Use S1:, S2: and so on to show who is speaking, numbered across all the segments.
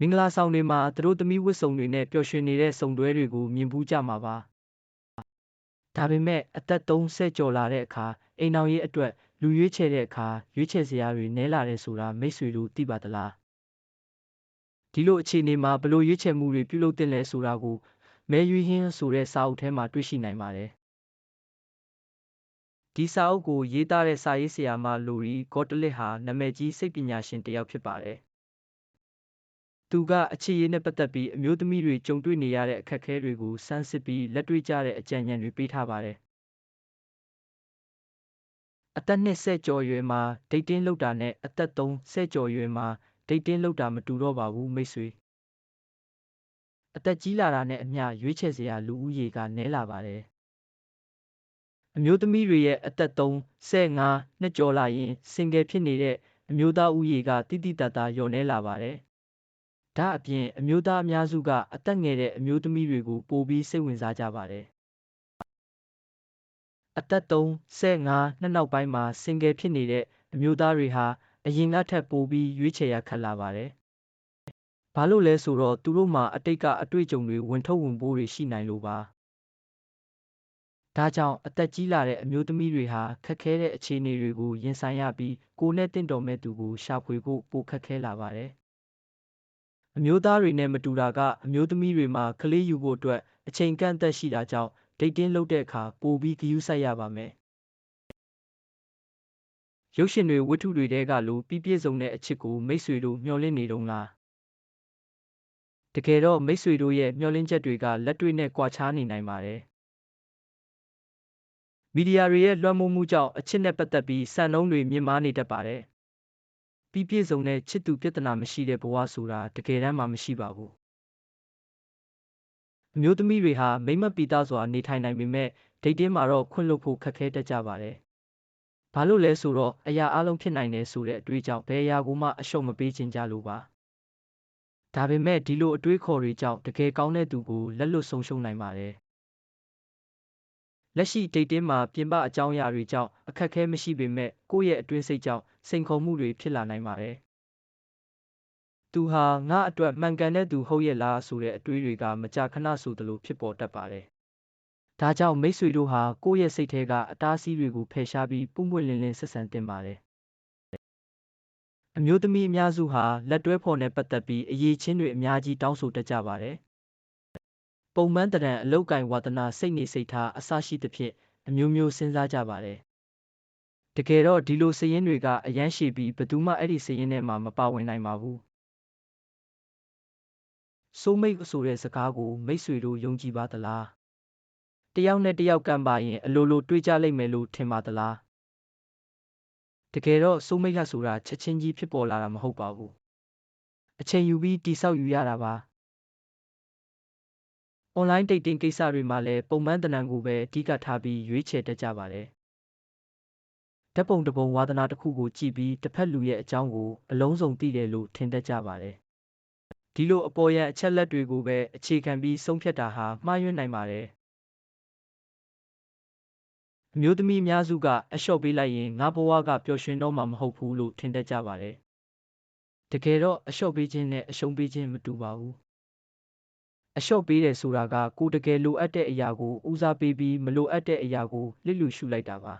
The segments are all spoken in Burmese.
S1: မင်္ဂလာဆောင်တွေမှာသူတို့သမီးဝတ်စုံတွေနဲ့ပျော်ရွှင်နေတဲ့စုံတွဲတွေကိုမြင်ဘူးကြမှာပါဒါပေမဲ့အသက်30ကျော်လာတဲ့အခါအိမ်အောင်ရေးအတွက်လူရွေးချယ်တဲ့အခါရွေးချယ်စရာတွေနည်းလာတယ်ဆိုတာမိတ်ဆွေတို့သိပါသလားဒီလိုအခြေအနေမှာဘလို့ရွေးချယ်မှုတွေပြုလုပ်တင်လဲဆိုတာကိုမဲရွေးဟင်းဆိုတဲ့စာအုပ်ထဲမှာတွေ့ရှိနိုင်ပါတယ်ဒီစာအုပ်ကိုရေးသားတဲ့စာရေးဆရာမလိုရီဂေါတလစ်ဟာနာမည်ကြီးစိတ်ပညာရှင်တစ်ယောက်ဖြစ်ပါတယ် သူက အခြေရေးနဲ့ပတ်သက်ပြီး အမျိုးသမီးတွေကြုံတွေ့နေရတဲ့ အခက်အခဲတွေကိုစမ်းစစ်ပြီး လက်တွေ့ကျတဲ့ အကြံဉာဏ်တွေ ပေးထားပါတယ် အသက်20ကျော်အရွယ်မှာဒိတ်တင်းလောက်တာနဲ့ အသက်30ကျော်အရွယ်မှာဒိတ်တင်းလောက်တာ မတူတော့ပါဘူးမိတ်ဆွေ အသက်ကြီးလာတာနဲ့အမျှ ရွေးချယ်စရာ လူဦးရေက နည်းလာပါတယ် အမျိုးသမီးတွေရဲ့ အသက်35နှစ်ကျော်လာရင်စင်ကယ်ဖြစ်နေတဲ့ အမျိုးသားဦးရေကတိတိတတ်တာလျော့နည်းလာပါတယ် ဒါအပြင်အမျိုးသားအများစုကအသက်ငယ်တဲ့အမျိုးသမီးတွေကိုပိုပြီးစိတ်ဝင်စားကြပါတယ်အသက်35နှစ်နောက်ပိုင်းမှာစင်ကယ်ဖြစ်နေတဲ့အမျိုးသားတွေဟာအရင်ကထက်ပိုပြီးရွေးချယ်ရခက်လာပါတယ်။ဘာလို့လဲဆိုတော့သူတို့မှာအတိတ်ကအတွေ့အကြုံတွေဝင်ထုတ်ဝင်ပိုးတွေရှိနိုင်လို့ပါ။ဒါကြောင့်အသက်ကြီးလာတဲ့အမျိုးသမီးတွေဟာခက်ခဲတဲ့အခြေအနေတွေကိုရင်ဆိုင်ရပြီးကိုယ်နဲ့တင့်တော်မဲ့သူကိုရှာဖွေဖို့ပိုခက်ခဲလာပါတယ်။ အမျိုးသားတွေနဲ့မတူတာကအမျိုးသမီးတွေမှာကလေးယူဖို့အတွက်အချိန်ကန့်အသတ်ရှိတာကြောင့်ဒိတ်တင်းလုပ်တဲ့အခါပိုပြီးဂရုစိုက်ရပါမယ်။ရုပ်ရှင်တွေဝတ္ထုတွေထဲကလိုပြည့်ပြည့်စုံတဲ့အချစ်ကိုမိတ်ဆွေတို့မျှော်လင့်နေတုံးလား။တကယ်တော့မိတ်ဆွေတို့ရဲ့မျှော်လင့်ချက်တွေကလက်တွေ့နဲ့ကွာခြားနေနိုင်ပါတယ်။မီဒီယာတွေရဲ့လွှမ်းမိုးမှုကြောင့်အချစ်နဲ့ပတ်သက်ပြီးစံနှုန်းတွေမြင့်မားနေတတ်ပါတယ်။ ပြည့်ပြည့်စုံတဲ့ချစ်သူပြဿနာမရှိတဲ့ဘဝဆိုတာတကယ်တမ်းမှမရှိပါဘူးအမျိုးသမီးတွေဟာမိန်းမပီသစွာနေထိုင်နိုင်ပေမဲ့ဒိတ်တင်းမှာတော့ခွင့်လွှတ်ဖို့ခက်ခဲတတ်ကြပါတယ်။ဘာလို့လဲဆိုတော့အရာအလုံးဖြစ်နိုင်တယ်ဆိုတဲ့အတွေးကြောင့်ဘယ်အရာကိုမှအရှုံးမပေးချင်ကြလို့ပါ။ဒါပေမဲ့ဒီလိုအတွေးခေါ်တွေကြောင့်တကယ်ကောင်းတဲ့သူကိုလက်လွတ်ဆုံးရှုံးနိုင်ပါတယ်။ လက်ရှိဒိတ်တင်းမှာပြင်ပအကြောင်းအရာတွေကြောင့်အခက်အခဲမရှိပေမဲ့ကိုယ့်ရဲ့အတွင်းစိတ်ကြောင့်စိန်ခေါ်မှုတွေဖြစ်လာနိုင်ပါတယ်။သူဟာငါအတွက်မှန်ကန်တဲ့သူဟုတ်ရဲ့လားဆိုတဲ့အတွေးတွေကမကြာခဏဆိုသလိုဖြစ်ပေါ်တတ်ပါတယ်။ဒါကြောင့်မိတ်ဆွေတို့ဟာကိုယ့်ရဲ့စိတ်ထဲကအတားအဆီးတွေကိုဖယ်ရှားပြီးပွင့်ပွင့်လင်းလင်းဆက်ဆံသင့်ပါတယ်။အမျိုးသမီးအများစုဟာလက်တွဲဖော်နဲ့ပတ်သက်ပြီးအရေးချင်းတွေအများကြီးတောင်းဆိုတတ်ကြပါတယ်။ ပုံမှန်တရံအလောက်ကင်ဝါသနာစိတ်နေစိတ်ထားအစရှိသဖြင့်အမျိုးမျိုးစဉ်းစားကြပါတယ်။တကယ်တော့ဒီလိုစည်ရင်းတွေကအရန်ရှိပြီးဘယ်သူမှအဲ့ဒီစည်ရင်းထဲမှာမပါဝင်နိုင်ပါဘူး။ဆိုမိတ်ဆိုတဲ့စကားကိုမိတ်ဆွေတို့ယုံကြည်ပါသလားတယောက်နဲ့တယောက်ကံပါရင်အလိုလိုတွေးကြလိမ့်မယ်လို့ထင်ပါသလားတကယ်တော့ဆိုမိတ်ကဆိုတာချက်ချင်းကြီးဖြစ်ပေါ်လာတာမဟုတ်ပါဘူးအချိန်ယူပြီးတိဆောက်ယူရတာပါ online dating ကိစ္စတွေမှာလည်းပုံမှန်တနံကိုပဲအဓိကထားပြီးရွေးချယ်တတ်ကြပါတယ်ဓာတ်ပုံတစ်ပုံဝါသနာတစ်ခုကိုကြည့်ပြီးတစ်ဖက်လူရဲ့အကြောင်းကိုအလုံးစုံသိတယ်လို့ထင်တတ်ကြပါတယ်ဒီလိုအပေါ်ယံအချက်လက်တွေကိုပဲအခြေခံပြီးဆုံးဖြတ်တာဟာမှားယွင်းနိုင်ပါတယ်အမျိုးသမီးအများစုကအလျှော့ပေးလိုက်ရင်ငါဘဝကပျော်ရွှင်တော့မှာမဟုတ်ဘူးလို့ထင်တတ်ကြပါတယ်တကယ်တော့အလျှော့ပေးခြင်းနဲ့အရှုံးပေးခြင်းမတူပါဘူး အလျှော့ပေးတယ်ဆိုတာကကိုတကယ်လိုအပ်တဲ့အရာကိုဦးစားပေးပြီးမလိုအပ်တဲ့အရာကိုလစ်လူရှုလိုက်တာပါ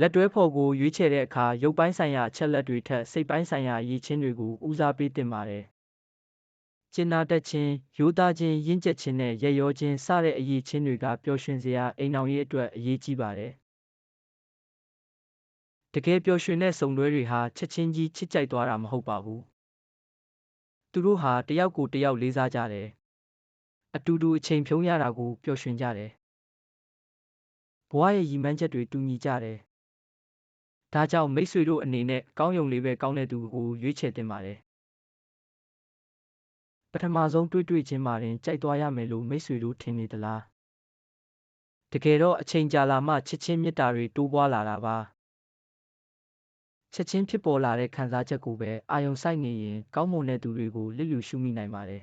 S1: လက်တွဲဖော်ကိုရွေးချယ်တဲ့အခါရုပ်ပိုင်းဆိုင်ရာအချက်လက်တွေထက်စိတ်ပိုင်းဆိုင်ရာအရေးချင်းတွေကိုဦးစားပေးသင့်ပါတယ်။ကျင်နာတတ်ခြင်း၊ရိုးသားခြင်း၊ရင့်ကျက်ခြင်းနဲ့ရက်ရောခြင်းစတဲ့အရေးချင်းတွေကပျော်ရွှင်စရာအိမ်အောင်ရေးအတွက်အရေးကြီးပါတယ်။တကယ်ပျော်ရွှင်တဲ့စုံတွဲတွေဟာချက်ချင်းကြီးချစ်ကြိုက်သွားတာမဟုတ်ပါဘူး။ သူတို့ဟာတယောက်ကိုတယောက်လေးစားကြတယ်။အတူတူအချိန်ဖြုံးရတာကိုပျော်ရွှင်ကြတယ်။ဘဝရဲ့ရည်မှန်းချက်တွေတူညီကြတယ်။ဒါကြောင့်မိတ်ဆွေတို့အနေနဲ့ကောင်းယုံလေးပဲကောင်းတဲ့သူကိုရွေးချယ်တင်ပါတယ်ပထမဆုံးတွေ့တွေ့ချင်းမှာရင်ကြိုက်သွားရမယ်လို့မိတ်ဆွေတို့ထင်နေသလားတကယ်တော့အချိန်ကြာလာမှချစ်ချင်းမေတ္တာတွေတိုးပွားလာတာပါ ချက်ချင်းဖြစ်ပေါ်လာတဲ့ခံစားချက်ကိုပဲအာယုံစိုက်နေရင်ကောင်းမွန်တဲ့သူတွေကိုလစ်လျူရှုမိနိုင်ပါတယ်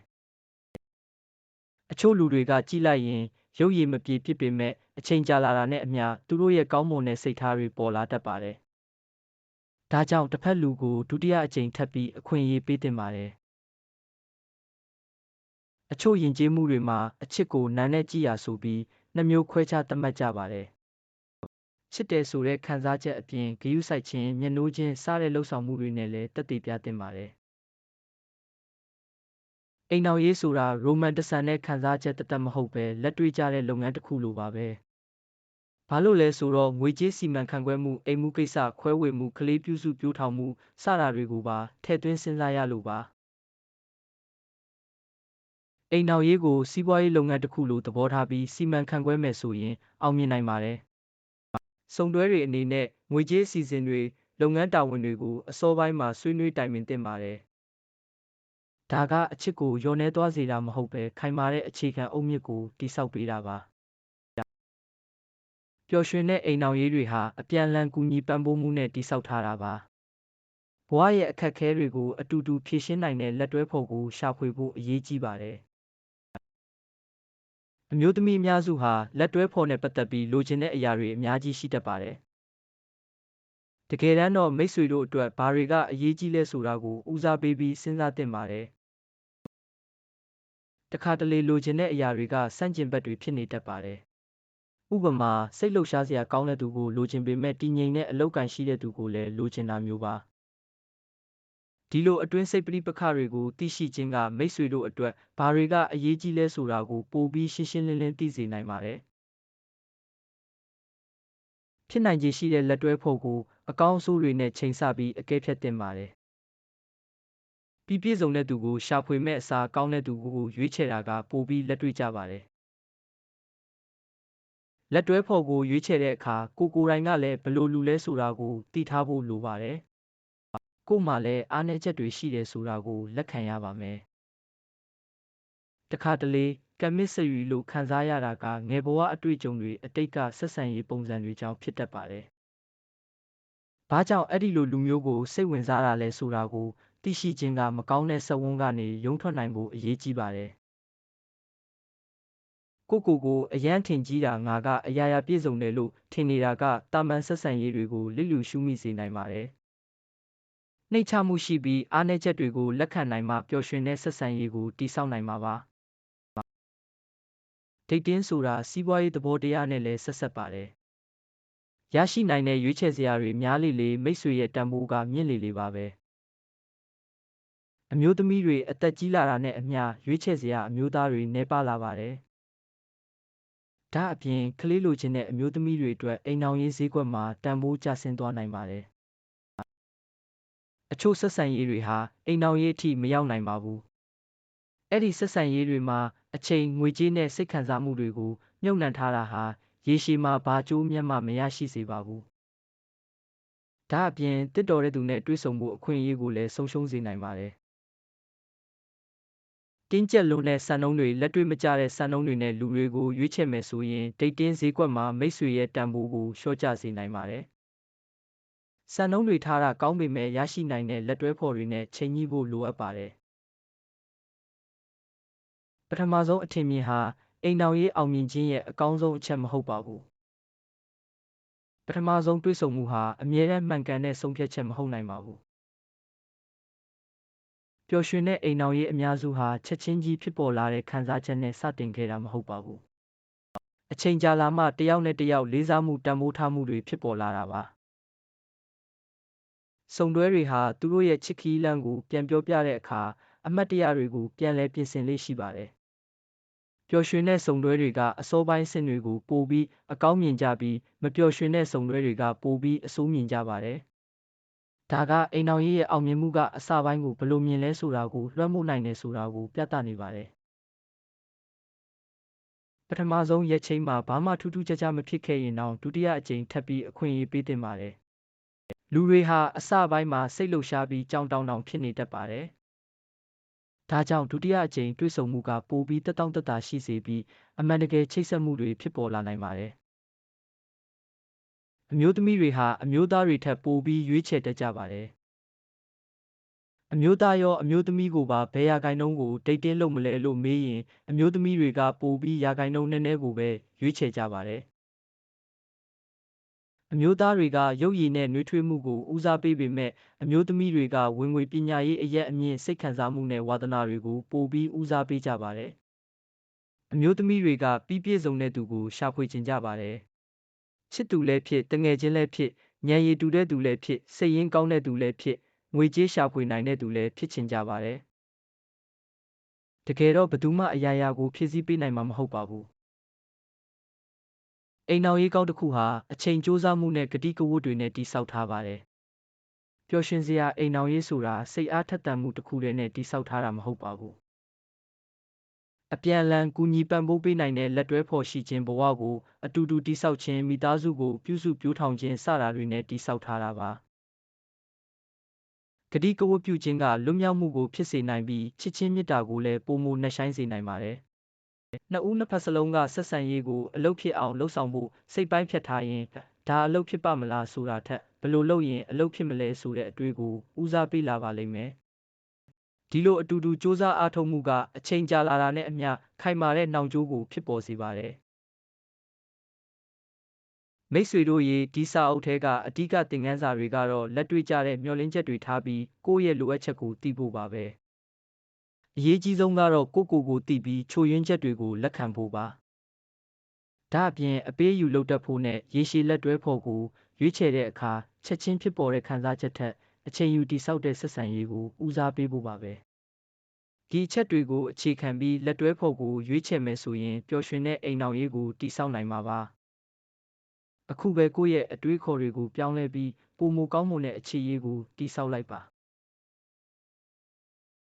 S1: အချို့လူတွေကကြည့်လိုက်ရင်ရုပ်ရည်မပြေဖြစ်ပေမဲ့အချိန်ကြာလာတာနဲ့အမျှသူတို့ရဲ့ကောင်းမွန်တဲ့စိတ်ထားတွေပေါ်လာတတ်ပါတယ်ဒါကြောင့်တစ်ဖက်လူကိုဒုတိယအကြိမ်ထပ်ပြီးအခွင့်အရေးပေးသင့်ပါတယ်အချို့ယဉ်ကျေးမှုတွေမှာအချစ်ကိုနာနဲ့ကြည်ရာဆိုပြီးနှစ်မျိုးခွဲခြားသတ်မှတ်ကြပါတယ် ချစ်တယ်ဆိုတဲ့ခံစားချက်အပြင်ဂရုစိုက်ခြင်းမျက်နှိုးခြင်းစတဲ့လှုပ်ဆောင်မှုတွေနဲ့လည်းတက်တည်ပြသင့်ပါတယ်အိမ်တော်ရေးဆိုတာရိုမန်တဆန်တဲ့ခံစားချက်တသက်မဟုတ်ပဲလက်တွေ့ကျတဲ့လုပ်ငန်းတစ်ခုလိုပါပဲဘာလို့လဲဆိုတော့ငွေကြေးစီမံခန့်ခွဲမှုအိမ်မှုကိစ္စခွဲဝေမှုကလေးပြုစုပြောထောင်မှုစတာတွေကိုပါထည့်သွင်းစဉ်းစားရလို့ပါအိမ်တော်ရေးကိုစီးပွားရေးလုပ်ငန်းတစ်ခုလိုသဘောထားပြီးစီမံခန့်ခွဲမယ်ဆိုရင်အောင်မြင်နိုင်ပါတယ် စုံတွဲတွေအနေနဲ့ငွေကြေးအစီအစဉ်တွေလုပ်ငန်းတာဝန်တွေကိုအစောပိုင်းမှာဆွေးနွေးတိုင်ပင်သင့်ပါတယ်ဒါကအချစ်ကိုလျော်နှဲသွားစေတာမဟုတ်ပဲခိုင်မာတဲ့အခြေခံအုတ်မြစ်ကိုတိဆောက်ပေးတာပါပျော်ရွှင်တဲ့အိမ်အောင်ရေးတွေဟာအပြန်အလှန်ကူညီပံ့ပိုးမှုနဲ့တိဆောက်ထားတာပါဘဝရဲ့အခက်အခဲတွေကိုအတူတူဖြေရှင်းနိုင်တဲ့လက်တွဲဖော်ကိုရှာဖွေဖို့အရေးကြီးပါတယ် အမျိုးသမီးအများစုဟာလက်တွဲဖော်နဲ့ပတ်သက်ပြီးလိုချင်တဲ့အရာတွေအများကြီးရှိတတ်ပါတယ်တကယ်တမ်းတော့မိတ်ဆွေတို့အတွက်ဘာတွေကအရေးကြီးလဲဆိုတာကိုဦးစားပေးပြီးစဉ်းစားသင့်ပါတယ်တခါတလေလိုချင်တဲ့အရာတွေကစန့်ကျင်ဘက်တွေဖြစ်နေတတ်ပါတယ်။ဥပမာစိတ်လှုပ်ရှားစရာကောင်းတဲ့သူကိုလိုချင်ပေမဲ့တည်ငြိမ်တဲ့အလောက်ကန်ရှိတဲ့သူကိုလည်းလိုချင်တာမျိုးပါ။ ဒီလိုအတွင်းစိတ်ပဋိပက္ခတွေကိုသိရှိခြင်းကမိတ်ဆွေတို့အတွက်ဘာတွေကအရေးကြီးလဲဆိုတာကိုပိုပြီးရှင်းရှင်းလင်းလင်းသိစေနိုင်ပါတယ်။ဖြစ်နိုင်ခြေရှိတဲ့လက်တွဲဖို့ကိုအကောင်းအဆိုးတွေနဲ့ချိန်ဆပြီးအကဲဖြတ်တင်ပါတယ်ပြီးပြည့်စုံတဲ့သူကိုရှာဖွေမဲ့အစားကောင်းတဲ့သူကိုရွေးချယ်တာကပိုပြီးလက်တွေ့ကျပါတယ်။လက်တွဲဖော်ကိုရွေးချယ်တဲ့အခါကိုကိုယ်တိုင်ကလည်းဘလို့လူလဲဆိုတာကိုသိထားဖို့လိုပါတယ်။ ကို့မှာလည်းအားနည်းချက်တွေရှိတယ်ဆိုတာကိုလက်ခံရပါမယ်။တခါတလေကမစ်စရီလို့ခံစားရတာကငယ်ဘဝအတွေ့အကြုံတွေအတိတ်ကဆက်ဆံရေးပုံစံတွေကြောင့်ဖြစ်တတ်ပါတယ်။ဘာကြောင့်အဲ့ဒီလိုလူမျိုးကိုစိတ်ဝင်စားတာလဲဆိုတာကိုသိရှိခြင်းကမကောင်းတဲ့စက်ဝန်းကနေရုန်းထွက်နိုင်ဖို့အရေးကြီးပါတယ်။ကိုကိုကိုအယမ်းထင်ကြီးတာငါကအရာရာပြည့်စုံတယ်လို့ထင်နေတာကတာမန်ဆက်ဆံရေးတွေကိုလစ်လျူရှုမိစေနိုင်ပါတယ်။ နှိမ့်ချမှုရှိပြီးအားနည်းချက်တွေကိုလက်ခံနိုင်မှပျော်ရွှင်တဲ့ဆက်ဆံရေးကိုတည်ဆောက်နိုင်မှာပါ။ဒိတ်တင်းဆိုတာစီးပွားရေးသဘောတရားနဲ့လည်းဆက်ဆက်ပါတယ်။ရရှိနိုင်တဲ့ရွေးချယ်စရာတွေများလေလေမိတ်ဆွေရဲ့တန်ဖိုးကမြင့်လေလေပါပဲ။အမျိုးသမီးတွေအသက်ကြီးလာတာနဲ့အမျှရွေးချယ်စရာအမျိုးသားတွေနည်းပါးလာပါတယ်။ဒါအပြင်ကလေးလိုချင်တဲ့အမျိုးသမီးတွေအတွက်အိမ်အောင်ရေးဈေးကွက်မှာတန်ဖိုးကျဆင်းသွားနိုင်ပါတယ်။ အချို့ဆက်ဆံရေးတွေဟာအိမ်အောင်ရေးအထိမရောက်နိုင်ပါဘူး။အဲ့ဒီဆက်ဆံရေးတွေမှာအချိန်ငွေကြေးနဲ့စိတ်ခံစားမှုတွေကိုမြုပ်နှံထားတာဟာရေရှည်မှာဘာကျိုးမြတ်မှမရရှိစေပါဘူး။ဒါအပြင်တစ်တော်တဲ့သူနဲ့တွေ့ဆုံမှုအခွင့်အရေးကိုလည်းဆုံးရှုံးစေနိုင်ပါတယ်တင်းကျပ်လွန်းတဲ့စံနှုန်းတွေလက်တွေ့မကျတဲ့စံနှုန်းတွေနဲ့လူတွေကိုရွေးချယ်မယ်ဆိုရင်ဒိတ်တင်းဈေးကွက်မှာမိတ်ဆွေရဲ့တန်ဖိုးကိုလျှော့ကျစေနိုင်ပါတယ်။ စံနှုန်းတွေထားတာကောင်းပေမဲ့ရရှိနိုင်တဲ့လက်တွဲဖော်တွေနဲ့ချိန်ညှိဖို့လိုအပ်ပါတယ်။ပထမဆုံးအထင်မြင်ဟာအိမ်တော်ရေးအောင်မြင်ခြင်းရဲ့အကောင်းဆုံးအချက်မဟုတ်ပါဘူး။ပထမဆုံးတွေးဆုံမှုဟာအမြဲတမ်းမှန်ကန်တဲ့ဆုံးဖြတ်ချက်မဟုတ်နိုင်ပါဘူးပျော်ရွှင်တဲ့အိမ်တော်ရေးအများစုဟာချက်ချင်းကြီးဖြစ်ပေါ်လာတဲ့ခံစားချက်နဲ့စတင်ခဲ့တာမဟုတ်ပါဘူး။အချိန်ကြာလာမှတယောက်နဲ့တယောက်လေးစားမှုတန်ဖိုးထားမှုတွေဖြစ်ပေါ်လာတာပါ။ စုံတွဲတွေဟာသူတို့ရဲ့ချစ်ခီးလန့်ကို ပြန်ပြောပြတဲ့အခါ အမတ်တရတွေကို ပြန်လည်ပြင်ဆင်လေးရှိပါတယ်။ပျော်ရွှင်တဲ့စုံတွဲတွေကအစောပိုင်းဆင့်တွေကို ပိုပြီးအကောင်းမြင်ကြပြီးမပျော်ရွှင်တဲ့စုံတွဲတွေကပိုပြီးအဆိုးမြင်ကြပါတယ်ဒါကအိမ်တော်ရေးရဲ့အောင်မြင်မှုကအစပိုင်းကိုဘယ်လိုမြင်လဲဆိုတာကိုလွှမ်းမိုးနိုင်တယ်ဆိုတာကိုပြသနေပါတယ်ပထမဆုံးရက်ချင်းမှာဘာမှထူးထူးခြားခြားမဖြစ်ခဲ့ရင်တော့ဒုတိယအကြိမ်ထပ်ပြီးအခွင့်အရေးပေးတင်ပါတယ် လူတွေဟာအစပိုင်းမှာစိတ်လှုပ်ရှားပြီးကြောင်တောင်တောင်ဖြစ်နေတတ်ပါတယ်ဒါကြောင့်ဒုတိယအကြိမ်တွေ့ဆုံမှုကပိုပြီးတက်တောင့်တက်တာရှိစေပြီးအမှန်တကယ်ချိတ်ဆက်မှုတွေဖြစ်ပေါ်လာနိုင်ပါတယ်အမျိုးသမီးတွေဟာအမျိုးသားတွေထက်ပိုပြီးရွေးချယ်တတ်ကြပါတယ်။အမျိုးသားရောအမျိုးသမီးကိုပါဘယ်ရာဂိုင်နှုန်းကိုဒိတ်တင်းလုပ်မလဲလို့မေးရင်အမျိုးသမီးတွေကပိုပြီးရာဂိုင်နှုန်းနည်းနည်းကိုပဲရွေးချယ်ကြပါတယ် အမျိုးသားတွေကရုပ်ရည်နဲ့နှွေးထွေးမှုကိုဦးစားပေးပေမဲ့အမျိုးသမီးတွေကဝင်ငွေပညာရေးအရက်အမြင့်စိတ်ခံစားမှုနဲ့ဝါသနာတွေကိုပိုပြီးဦးစားပေးကြပါတယ်။အမျိုးသမီးတွေကပြီးပြည့်စုံတဲ့သူကိုရှာဖွေချင်ကြပါတယ်။ချစ်သူလည်းဖြစ်တငယ်ချင်းလည်းဖြစ်ဉာဏ်ရည်တူတဲ့သူလည်းဖြစ်စိတ်ရင်းကောင်းတဲ့သူလည်းဖြစ်ငွေကြေးရှာဖွေနိုင်တဲ့သူလည်းဖြစ်ချင်ကြပါတယ်။တကယ်တော့ဘယ်သူမှအရာရာကိုဖြည့်ဆည်းပေးနိုင်မှာမဟုတ်ပါဘူး။ အိမ်နောက်ရေးကောင်းတစ်ခုဟာအချိန်ကြိုးစားမှုနဲ့ဂတိကဝတ်တွေနဲ့တည်ဆောက်ထားပါတယ်။ပျော်ရွှင်စရာအိမ်နောက်ရေးဆိုတာစိတ်အားထက်သန်မှုတစ်ခုတည်းနဲ့တည်ဆောက်ထားတာမဟုတ်ပါဘူး။အပြန်အလှန်ကူညီပံ့ပိုးပေးနိုင်တဲ့လက်တွဲဖော်ရှိခြင်းဘဝကိုအတူတူတည်ဆောက်ခြင်းမိသားစုကိုပြုစုပြောထောင်ခြင်းစတာတွေနဲ့တည်ဆောက်ထားတာပါ။ဂတိကဝတ်ပြုခြင်းကလွတ်မြောက်မှုကိုဖြစ်စေနိုင်ပြီးချစ်ချင်းမေတ္တာကိုလည်းပိုမိုနှက်ဆိုင်စေနိုင်ပါတယ်။ နှစ်ဦးနှစ်ဖက်စလုံးက ဆက်ဆံရေးကို အလုပ်ဖြစ်အောင်လှုပ်ဆောင်ဖို့ စိတ်ပိုင်းဖြတ်ထားရင် ဒါအလုပ်ဖြစ်ပါမလားဆိုတာထက် ဘယ်လိုလုပ်ရင် အလုပ်ဖြစ်မလဲဆိုတဲ့အတွေးကို ဦးစားပေးလာပါလိမ့်မယ်။ဒီလိုအတူတူစ조사အားထုတ်မှုက အချိန်ကြာလာတာနဲ့အမျှ ခိုင်မာတဲ့နှောင်ကြိုးကို ဖြစ်ပေါ်စေပါတယ်။မိတ်ဆွေတို့ရေ ဒီစာအုပ်ထဲက အဓိက သင်ခန်းစာတွေကတော့ လက်တွေ့ကျတဲ့ မျှော်လင့်ချက်တွေထားပြီး ကိုယ့်ရဲ့လိုအပ်ချက်ကို သိဖို့ပါပဲ။ အရေးကြီးဆုံးကတော့ကိုယ့်ကိုယ်ကိုသိပြီးချို့ယွင်းချက်တွေကိုလက်ခံဖို့ပါ။ဒါ့အပြင်အပေးအယူလုပ်တတ်ဖို့နဲ့ရေရှည်လက်တွဲဖော်ကိုရွေးချယ်တဲ့အခါချက်ချင်းဖြစ်ပေါ်တဲ့ခံစားချက်ထက်အချိန်ယူတည်ဆောက်တဲ့ဆက်ဆံရေးကိုဦးစားပေးဖို့ပါပဲ။ဒီအချက်တွေကိုအခြေခံပြီးလက်တွဲဖော်ကိုရွေးချယ်မယ်ဆိုရင်ပျော်ရွှင်တဲ့အိမ်ထောင်ရေးကိုတည်ဆောက်နိုင်မှာပါ။အခုပဲကိုယ့်ရဲ့အတွေးအခေါ်တွေကိုပြောင်းလဲပြီးပိုမိုကောင်းမွန်တဲ့အခြေရေးကိုတည်ဆောက်လိုက်ပါ။